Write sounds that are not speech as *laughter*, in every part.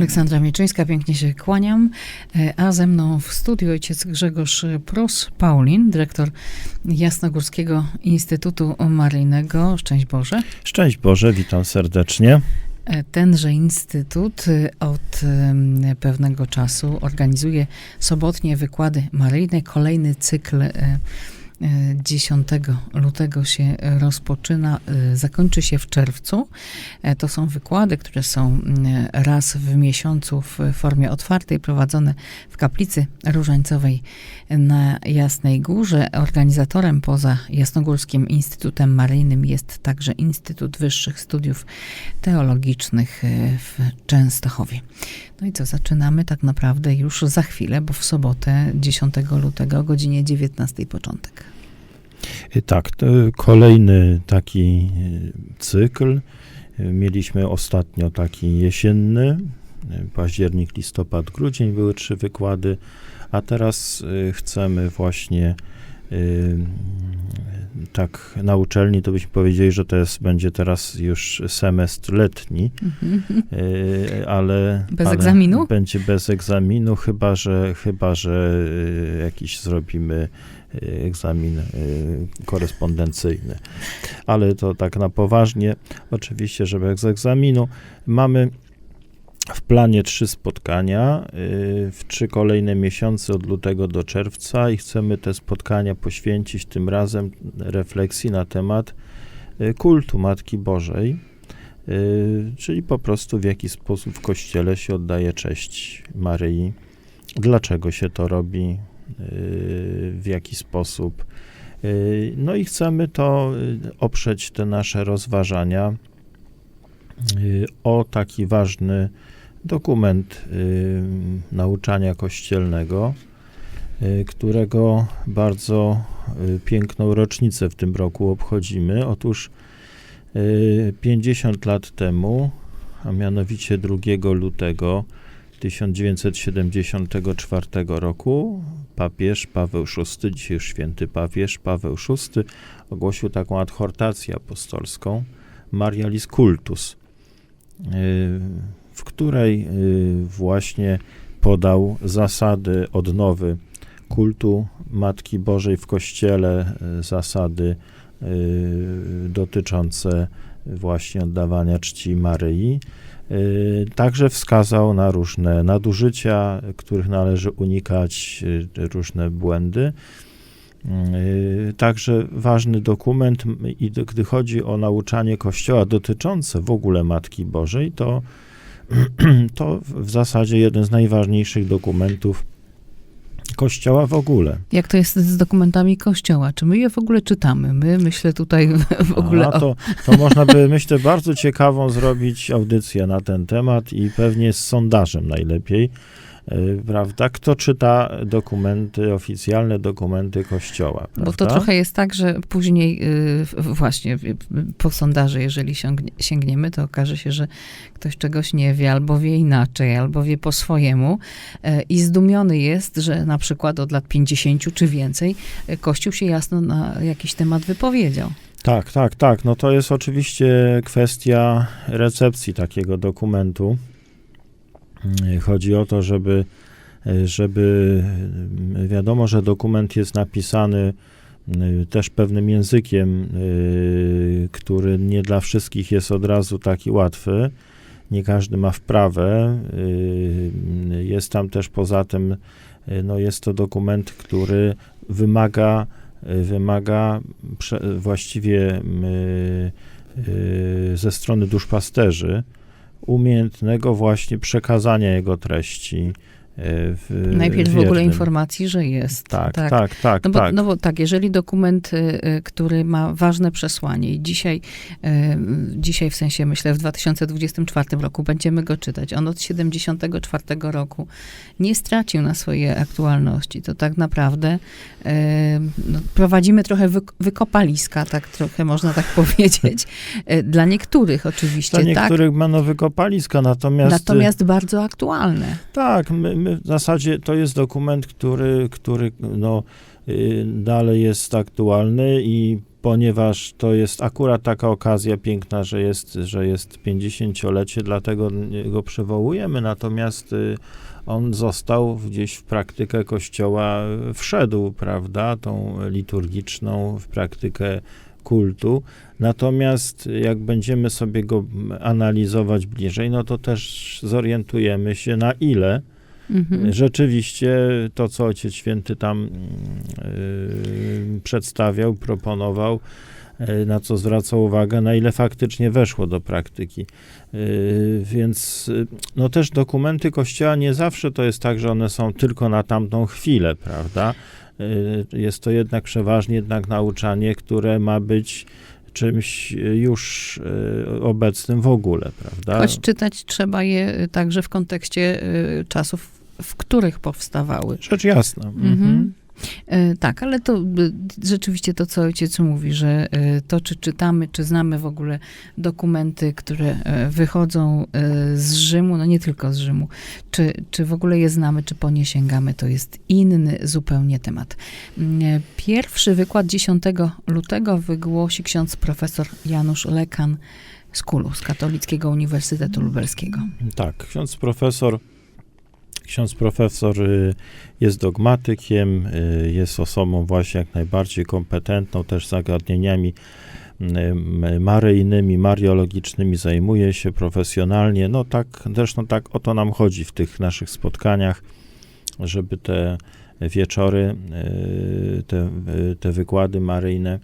Aleksandra Mieczyńska, pięknie się kłaniam, E, a ze mną w studiu ojciec Grzegorz Pros-Paulin, dyrektor Jasnogórskiego Instytutu Maryjnego. Szczęść Boże. Szczęść Boże, witam serdecznie. E, Tenże instytut e, od pewnego czasu organizuje sobotnie wykłady maryjne. Kolejny cykl 10 lutego się rozpoczyna, e, zakończy się w czerwcu. E, To są wykłady, które są mm, raz w miesiącu w formie otwartej, prowadzone w kaplicy różańcowej na Jasnej Górze. Organizatorem poza Jasnogórskim Instytutem Maryjnym jest także Instytut Wyższych Studiów Teologicznych e, w Częstochowie. No i co, zaczynamy tak naprawdę już za chwilę, bo w sobotę 10 lutego o godzinie 19 początek. I Tak, kolejny taki e, cykl. E, Mieliśmy ostatnio taki jesienny, październik, listopad, grudzień były trzy wykłady, a teraz chcemy właśnie tak na uczelni to byśmy powiedzieli, że to jest, będzie teraz już semestr letni, e, ale... Bez ale egzaminu? Będzie bez egzaminu, chyba że, chyba, że e, jakiś zrobimy e, egzamin korespondencyjny. Ale to tak na poważnie, oczywiście, że bez egzaminu. Mamy w planie trzy spotkania y, w trzy kolejne miesiące od lutego do czerwca i chcemy te spotkania poświęcić tym razem refleksji na temat y, kultu Matki Bożej, y, czyli po prostu w jaki sposób w Kościele się oddaje cześć Maryi, dlaczego się to robi, w jaki sposób. No i chcemy to oprzeć te nasze rozważania o taki ważny dokument y, nauczania kościelnego, y, którego bardzo y, piękną rocznicę w tym roku obchodzimy. Otóż y, 50 lat temu, a mianowicie 2 lutego 1974 roku, papież Paweł VI, dzisiaj już święty papież Paweł VI, ogłosił taką adhortację apostolską Marialis Cultus, w której y, właśnie podał zasady odnowy kultu Matki Bożej w Kościele, y, zasady y, dotyczące właśnie oddawania czci Maryi. Także wskazał na różne nadużycia, których należy unikać, różne błędy. Także ważny dokument, i gdy chodzi o nauczanie Kościoła dotyczące w ogóle Matki Bożej, to, *clears throat* to w zasadzie jeden z najważniejszych dokumentów Kościoła w ogóle. Jak to jest z dokumentami Kościoła? Czy my je w ogóle czytamy? My, myślę tutaj w ogóle A, to, to można by, *laughs* myślę, bardzo ciekawą zrobić audycję na ten temat i pewnie z sondażem najlepiej, prawda? Kto czyta dokumenty, oficjalne dokumenty Kościoła, Bo to prawda? trochę jest tak, że później y, właśnie y, po sondaży, jeżeli sięgnie, sięgniemy, to okaże się, że ktoś czegoś nie wie, albo wie inaczej, albo wie po swojemu e, i zdumiony jest, że na przykład od lat 50 czy więcej Kościół się jasno na jakiś temat wypowiedział. Tak, tak, tak. No to jest oczywiście kwestia recepcji takiego dokumentu. Chodzi o to, żeby, żeby wiadomo, że dokument jest napisany y, też pewnym językiem, y, który nie dla wszystkich jest od razu taki łatwy. Nie każdy ma wprawę. Y, Jest tam też poza tym, no jest to dokument, który wymaga wymaga właściwie ze strony duszpasterzy umiejętnego właśnie przekazania jego treści. W, Najpierw w ogóle wiernym. informacji, że jest. Tak, tak, tak, tak. No bo, no bo tak, jeżeli dokument, y, y, który ma ważne przesłanie i dzisiaj, y, dzisiaj w sensie myślę w 2024 roku będziemy go czytać, on od 74 roku nie stracił na swojej aktualności, to tak naprawdę no, prowadzimy trochę wyk- wykopaliska, tak trochę można tak *laughs* powiedzieć, dla niektórych oczywiście, Dla tak? niektórych będą wykopaliska, natomiast... Natomiast bardzo aktualne. Tak, my, my w zasadzie to jest dokument, który, który no, y, dalej jest aktualny i ponieważ to jest akurat taka okazja piękna, że jest, że jest 50-lecie, dlatego go przywołujemy, natomiast y, on został gdzieś w praktykę kościoła, y, wszedł, prawda, tą liturgiczną, w praktykę kultu. Natomiast jak będziemy sobie go analizować bliżej, no to też zorientujemy się na ile Mhm. rzeczywiście to, co Ojciec Święty tam y, przedstawiał, proponował, y, na co zwracał uwagę, na ile faktycznie weszło do praktyki. Y, więc y, no też dokumenty Kościoła nie zawsze to jest tak, że one są tylko na tamtą chwilę, prawda? Y, jest to jednak przeważnie jednak nauczanie, które ma być czymś już y, obecnym w ogóle, prawda? Choć czytać trzeba je także w kontekście czasów, w których powstawały. Rzecz jasna. Mhm. E, Tak, ale to rzeczywiście to, co ojciec mówi, że y, to, czy czytamy, czy znamy w ogóle dokumenty, które e, wychodzą e, z Rzymu, no nie tylko z Rzymu, czy, czy w ogóle je znamy, czy po nie sięgamy, to jest inny zupełnie temat. Mm, e, Pierwszy wykład 10 lutego wygłosi ksiądz profesor Janusz Lekan z Kulu, z Katolickiego Uniwersytetu Lubelskiego. Tak, ksiądz profesor, ksiądz profesor y, jest dogmatykiem, y, jest osobą właśnie jak najbardziej kompetentną, też zagadnieniami y, m, maryjnymi, mariologicznymi zajmuje się profesjonalnie. No tak, zresztą tak o to nam chodzi w tych naszych spotkaniach, żeby te wieczory, y, te, y, te wykłady maryjne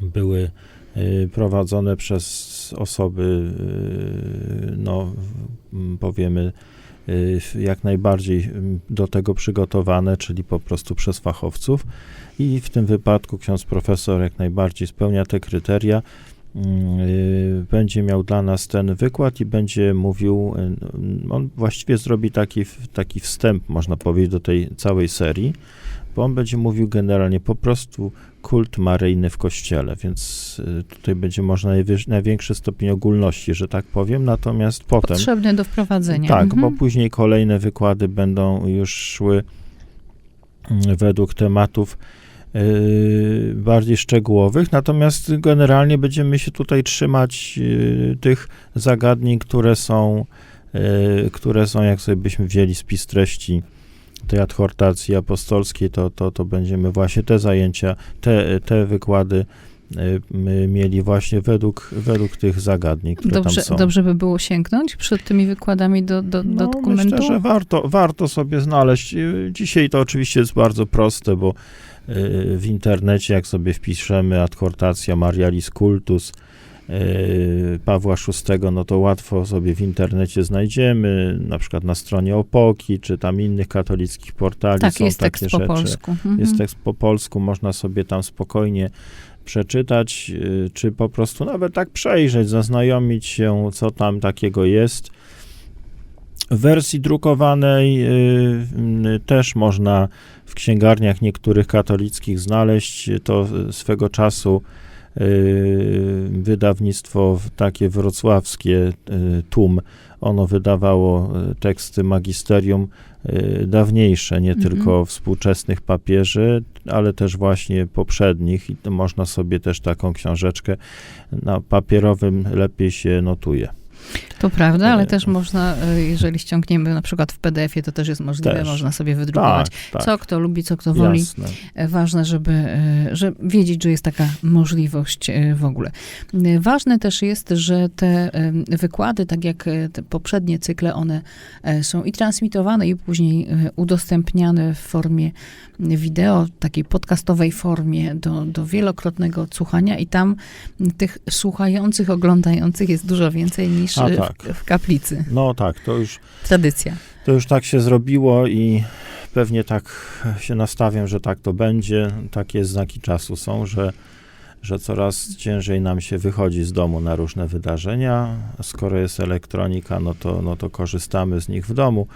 były y, prowadzone przez osoby, y, no powiemy, y, jak najbardziej m, do tego przygotowane, czyli po prostu przez fachowców. I w tym wypadku ksiądz profesor jak najbardziej spełnia te kryteria. Mm, y, Będzie miał dla nas ten wykład i będzie mówił, y, on właściwie zrobi taki, taki wstęp, można powiedzieć, do tej całej serii, bo on będzie mówił generalnie po prostu kult maryjny w kościele, więc y, tutaj będzie można największy stopień ogólności, że tak powiem, natomiast potem... Potrzebny do wprowadzenia. Tak, Mhm. bo później kolejne wykłady będą już szły mm, według tematów y, bardziej szczegółowych, natomiast generalnie będziemy się tutaj trzymać y, tych zagadnień, które są, które są, jak sobie byśmy wzięli spis treści tej adhortacji apostolskiej, to, to, to będziemy właśnie te zajęcia, te, te wykłady y, my mieli właśnie według, według tych zagadnień, które Dobrze, tam są. dobrze by było sięgnąć przed tymi wykładami do, do, do No, dokumentu? myślę, że warto, warto sobie znaleźć. Y, Dzisiaj to oczywiście jest bardzo proste, bo y, w internecie, jak sobie wpiszemy adhortacja Marialis Cultus y, Pawła VI, no to łatwo sobie w internecie znajdziemy, na przykład na stronie Opoki, czy tam innych katolickich portali tak, są jest takie tekst po rzeczy. polsku. Mhm. Jest tekst po polsku, można sobie tam spokojnie przeczytać, y, czy po prostu nawet tak przejrzeć, zaznajomić się, co tam takiego jest. W wersji drukowanej y, y, też można w księgarniach niektórych katolickich znaleźć. To swego czasu y, wydawnictwo w- takie wrocławskie, y, TUM, ono wydawało y, teksty magisterium y, dawniejsze, nie Mhm. tylko współczesnych papieży, ale też właśnie poprzednich i można sobie też taką książeczkę na papierowym lepiej się notuje. To prawda, ale E, też można, e, jeżeli ściągniemy na przykład w PDF-ie, to też jest możliwe, Też. można sobie wydrukować. Tak, tak, Co kto lubi, co kto woli. jasne. E, Ważne, żeby, żeby wiedzieć, że jest taka możliwość w ogóle. Ważne też jest, że te wykłady, tak jak te poprzednie cykle, one są i transmitowane, i później udostępniane w formie wideo, takiej podcastowej formie do, do wielokrotnego odsłuchania i tam tych słuchających, oglądających jest dużo więcej niż A e, tak. w, w kaplicy. No tak, to już, Tradycja. to już tak się zrobiło i pewnie tak się nastawiam, że tak to będzie. Takie znaki czasu są, że, że coraz ciężej nam się wychodzi z domu na różne wydarzenia. Skoro jest elektronika, no to, no to korzystamy z nich w domu.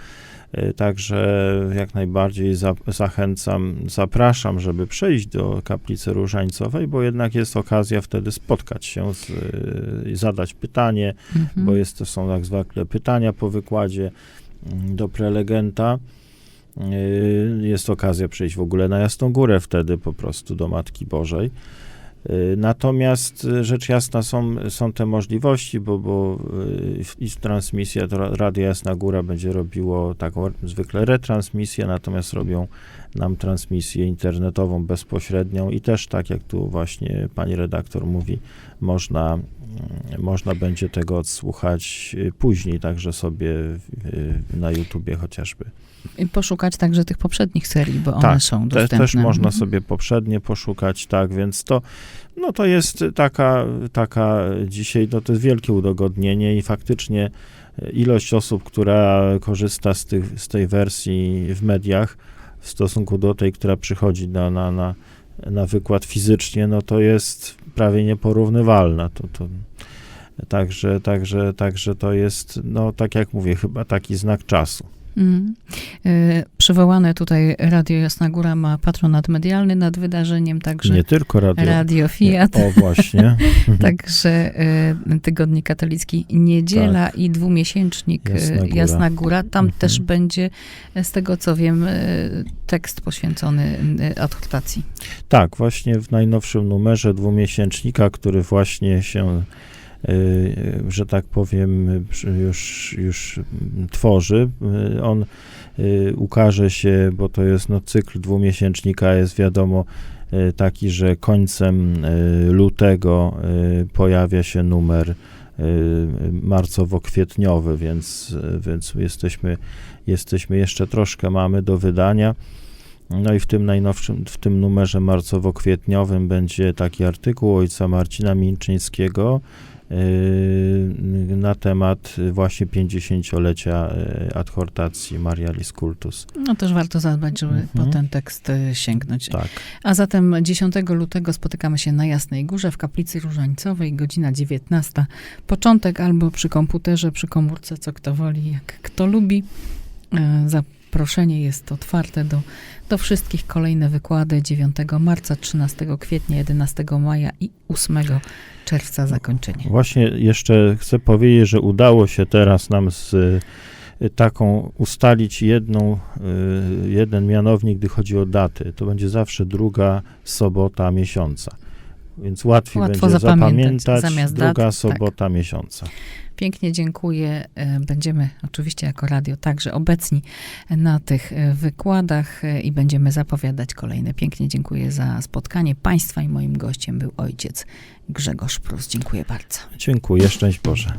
Y, Także jak najbardziej za, zachęcam, zapraszam, żeby przyjść do kaplicy różańcowej, bo jednak jest okazja wtedy spotkać się z, y, i zadać pytanie, Mhm. bo jest, są tak zwykle pytania po wykładzie mm, do prelegenta. Yy, Jest okazja przyjść w ogóle na Jasną Górę wtedy po prostu do Matki Bożej. Y, Natomiast y, rzecz jasna są, są te możliwości, bo, bo y, transmisja, to Ra- Radio Jasna Góra będzie robiło taką zwykle retransmisję, natomiast robią nam transmisję internetową bezpośrednią i też tak jak tu właśnie pani redaktor mówi, można, można będzie tego odsłuchać y, później, także sobie y, na YouTubie chociażby. I poszukać także tych poprzednich serii, bo one Tak, są Te, dostępne. też można Mhm. sobie poprzednie poszukać, tak, więc to, no to jest taka, taka dzisiaj, no to jest wielkie udogodnienie i faktycznie e, ilość osób, która korzysta z, tych, z tej wersji w mediach w stosunku do tej, która przychodzi na, na, na, na wykład fizycznie, no to jest prawie nieporównywalna. To, to, także, także, także to jest, no tak jak mówię, chyba taki znak czasu. Mhm. Przywołane tutaj Radio Jasna Góra ma patronat medialny nad wydarzeniem, także Nie tylko radio. Radio Fiat, O, właśnie. *laughs* także e, Tygodnik Katolicki Niedziela i dwumiesięcznik Tak. Jasna Góra. Jasna Góra. Tam Mhm. też będzie, z tego co wiem, e, tekst poświęcony e, adhortacji. Tak, właśnie w najnowszym numerze dwumiesięcznika, który właśnie się, y, że tak powiem, już, już tworzy. Y, On y, ukaże się, bo to jest no, cykl dwumiesięcznika, jest wiadomo y, taki, że końcem y, lutego y, pojawia się numer y, marcowo-kwietniowy, więc, więc jesteśmy, jesteśmy jeszcze troszkę mamy do wydania. No i w tym najnowszym, w tym numerze marcowo-kwietniowym będzie taki artykuł ojca Marcina Minczyńskiego na temat właśnie 50-lecia yy, adhortacji Marialis Cultus. No też warto zadbać, żeby Mhm. po ten tekst e, sięgnąć. Tak. A zatem 10 lutego spotykamy się na Jasnej Górze w kaplicy Różańcowej, godzina 19. Początek albo przy komputerze, przy komórce, co kto woli, jak kto lubi. Zaproszenie jest otwarte do, do wszystkich. Kolejne wykłady 9 marca, 13 kwietnia, 11 maja i 8 czerwca zakończenie. Właśnie jeszcze chcę powiedzieć, że udało się teraz nam z y, taką ustalić jedną, y, jeden mianownik, gdy chodzi o daty. To będzie zawsze druga sobota miesiąca. Więc łatwiej Łatwo będzie zapamiętać zapamiętać, zamiast dat, druga tak. sobota miesiąca. Pięknie dziękuję. E, Będziemy oczywiście jako radio także obecni na tych e, wykładach e, i będziemy zapowiadać kolejne. Pięknie dziękuję za spotkanie Państwa i moim gościem był ojciec Grzegorz Prus. Dziękuję bardzo. Dziękuję, szczęść Boże.